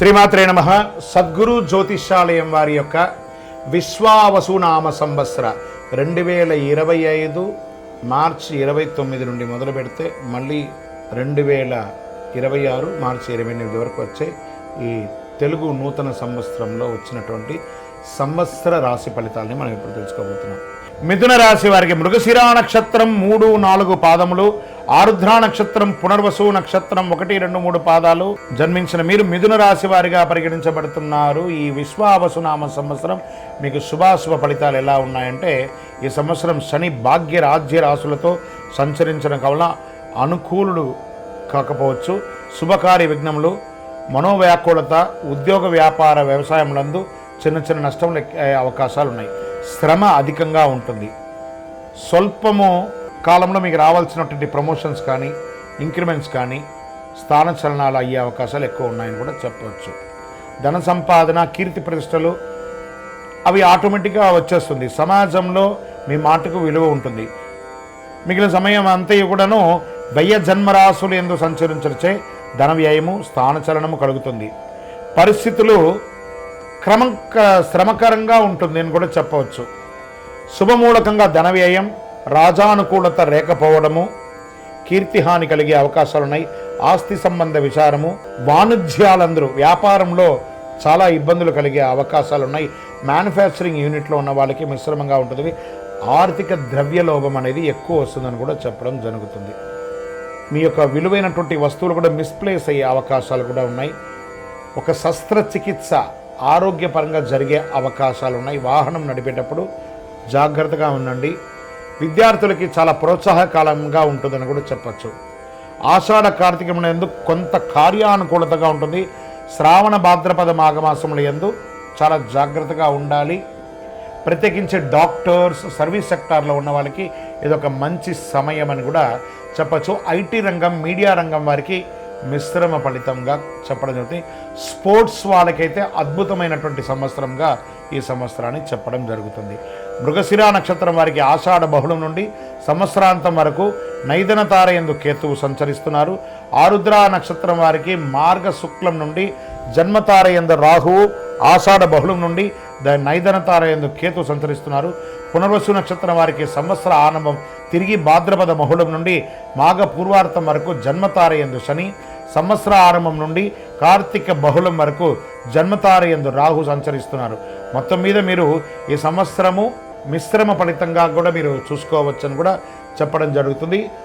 శ్రీమాత్రే నమ. సద్గురు జ్యోతిష్యాలయం వారి యొక్క విశ్వావసునామ సంవత్సర రెండు వేల ఇరవై ఐదు మార్చి ఇరవై తొమ్మిది నుండి మొదలు పెడితే మళ్ళీ రెండు వేల ఇరవై ఆరు మార్చి ఇరవై ఎనిమిది వరకు వచ్చే ఈ తెలుగు నూతన సంవత్సరంలో వచ్చినటువంటి సంవత్సర రాశి ఫలితాలని మనం ఇప్పుడు తెలుసుకోబోతున్నాం. మిథున రాశి వారికి మృగశిరా నక్షత్రం మూడు నాలుగు పాదములు ఆరుద్ర నక్షత్రం పునర్వసు నక్షత్రం ఒకటి రెండు మూడు పాదాలు జన్మించిన మీరు మిథున రాశి వారిగా పరిగణించబడుతున్నారు. ఈ విశ్వావసునామ సంవత్సరం మీకు శుభాశుభ ఫలితాలు ఎలా ఉన్నాయంటే ఈ సంవత్సరం శని భాగ్య రాజ్య రాశులతో సంచరించడం కవల అనుకూలుడు కాకపోవచ్చు. శుభకార్య విఘ్నములు మనోవ్యాకులత ఉద్యోగ వ్యాపార వ్యవసాయములందు చిన్న చిన్న నష్టములు అవకాశాలు ఉన్నాయి. శ్రమ అధికంగా ఉంటుంది. స్వల్పము కాలంలో మీకు రావాల్సినటువంటి ప్రమోషన్స్ కానీ ఇంక్రిమెంట్స్ కానీ స్థాన చలనాలు అయ్యే అవకాశాలు ఎక్కువ ఉన్నాయని కూడా చెప్పవచ్చు. ధన సంపాదన కీర్తి ప్రతిష్టలు అవి ఆటోమేటిక్గా వచ్చేస్తుంది. సమాజంలో మీ మాటకు విలువ ఉంటుంది. మిగిలిన సమయం అంతయు కూడాను వ్యయ జన్మరాశులు ఎందు సంచరించచ్చే ధన వ్యయము స్థానచలనము కలుగుతుంది. పరిస్థితులు క్రమం శ్రమకరంగా ఉంటుంది అని కూడా చెప్పవచ్చు. శుభమూలకంగా ధన వ్యయం రాజానుకూలత లేకపోవడము కీర్తిహాని కలిగే అవకాశాలు ఉన్నాయి ఆస్తి సంబంధ విచారము వాణిజ్యాలందరూ వ్యాపారంలో చాలా ఇబ్బందులు కలిగే అవకాశాలు ఉన్నాయి మ్యానుఫ్యాక్చరింగ్ యూనిట్లో ఉన్న వాళ్ళకి మిశ్రమంగా ఉంటుంది ఆర్థిక ద్రవ్యలోభం అనేది ఎక్కువ వస్తుందని కూడా చెప్పడం జరుగుతుంది. మీ యొక్క విలువైనటువంటి వస్తువులు కూడా మిస్ప్లేస్ అయ్యే అవకాశాలు కూడా ఉన్నాయి. ఒక శస్త్రచికిత్స ఆరోగ్యపరంగా జరిగే అవకాశాలు ఉన్నాయి. వాహనం నడిపేటప్పుడు జాగ్రత్తగా ఉండండి. విద్యార్థులకి చాలా ప్రోత్సాహకాలంగా ఉంటుందని కూడా చెప్పచ్చు. ఆషాఢ కార్తీకమున ఎందు కొంత కార్యానుకూలతగా ఉంటుంది. శ్రావణ భాద్రపద మాఘమాసముల ఎందు చాలా జాగ్రత్తగా ఉండాలి. ప్రత్యేకించి డాక్టర్స్ సర్వీస్ సెక్టార్లో ఉన్న వాళ్ళకి ఇది ఒక మంచి సమయం అని కూడా చెప్పచ్చు. ఐటీ రంగం మీడియా రంగం వారికి మిశ్రమ ఫలితంగా చెప్పడం జరుగుతుంది. స్పోర్ట్స్ వాళ్ళకైతే అద్భుతమైనటువంటి సంవత్సరంగా ఈ సంవత్సరాన్ని చెప్పడం జరుగుతుంది. మృగశిరా నక్షత్రం వారికి ఆషాఢ బహుళం నుండి సంవత్సరాంతం వరకు నైదన తార ఎందు కేతువు సంచరిస్తున్నారు. ఆరుద్ర నక్షత్రం వారికి మార్గ శుక్లం నుండి జన్మతార ఎందు రాహువు ఆషాఢ బహుళం నుండి నైదనతార నైదన తార ఎందు కేతు సంచరిస్తున్నారు. పునర్వసు నక్షత్రం వారికి సంవత్సర ఆరంభం తిరిగి భాద్రపద బహుళం నుండి మాఘ పూర్వార్థం వరకు జన్మతార ఎందు శని సంవత్సర ఆరంభం నుండి కార్తీక బహుళం వరకు జన్మతార ఎందు రాహు సంచరిస్తున్నారు. మొత్తం మీద మీరు ఈ సంవత్సరము మిశ్రమ ఫలితంగా కూడా మీరు చూసుకోవచ్చని కూడా చెప్పడం జరుగుతుంది.